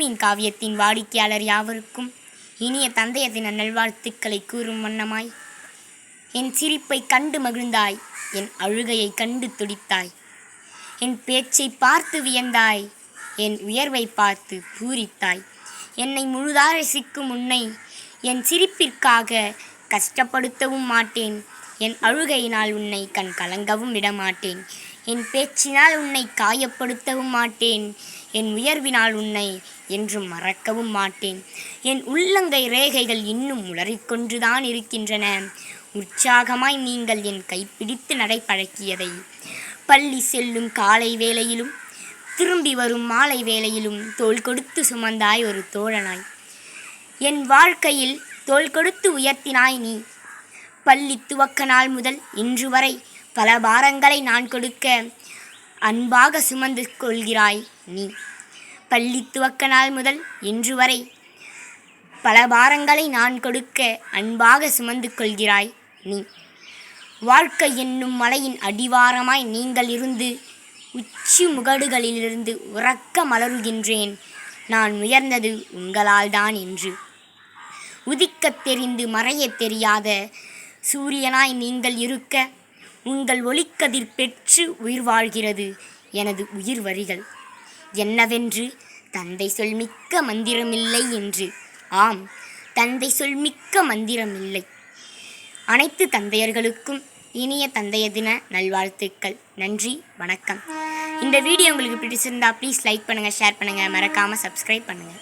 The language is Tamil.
மீன் காவியத்தின் வாடிக்கையாளர் யாவருக்கும் இனிய தந்தைய தின நல்வாழ்த்துக்களை கூறும் வண்ணமாய். என் சிரிப்பை கண்டு மகிழ்ந்தாய் என் அழுகையை கண்டு துடித்தாய். என் பேச்சை பார்த்து வியந்தாய் என் உயர்வை பார்த்து பூரித்தாய். என்னை முழுதார சிக்கும் உன்னை என் சிரிப்பிற்காக கஷ்டப்படுத்தவும் மாட்டேன். என் அழுகையினால் உன்னை கண் கலங்கவும் விடமாட்டேன். என் பேச்சினால் உன்னை காயப்படுத்தவும் மாட்டேன். என் உயர்வினால் உன்னை என்றும் மறக்கவும் மாட்டேன். என் உள்ளங்கை ரேகைகள் இன்னும் உளறிக்கொன்றுதான் இருக்கின்றன. உற்சாகமாய் நீங்கள் என் கைப்பிடித்து நடைபழக்கியதை பள்ளி செல்லும் காலை வேளையிலும் திரும்பி வரும் மாலை வேளையிலும் தோல் கொடுத்து சுமந்தாய் ஒரு தோழனாய். என் வாழ்க்கையில் தோல் கொடுத்து உயர்த்தினாய் நீ. பள்ளி துவக்க நாள் முதல் இன்று வரை பல பாரங்களை நான் கொடுக்க அன்பாக சுமந்து கொள்கிறாய் நீ. பள்ளி துவக்க நாள் முதல் இன்று வரை பல பாரங்களை நான் கொடுக்க அன்பாக சுமந்து கொள்கிறாய் நீ. வாழ்க்கை என்னும் மலையின் அடிவாரமாய் நீங்கள் இருந்து உச்சி முகடுகளிலிருந்து உறக்க மலருகின்றேன். நான் உயர்ந்தது உங்களால் தான் என்று. உதிக்கத் தெரிந்து மறையத் தெரியாத சூரியனாய் நீங்கள் இருக்க உங்கள் ஒளிக்கதிர் பெற்று உயிர் வாழ்கிறது எனது உயிர் வரிகள். என்னவென்று? தந்தை சொல் மிக்க மந்திரமில்லை என்று. ஆம் தந்தை சொல் மிக்க மந்திரமில்லை. அனைத்து தந்தையர்களுக்கும் இனிய தந்தைய தின நல்வாழ்த்துக்கள். நன்றி வணக்கம். இந்த வீடியோ உங்களுக்கு பிடிச்சிருந்தா ப்ளீஸ் லைக் பண்ணுங்கள் ஷேர் பண்ணுங்கள் மறக்காமல் சப்ஸ்கிரைப் பண்ணுங்கள்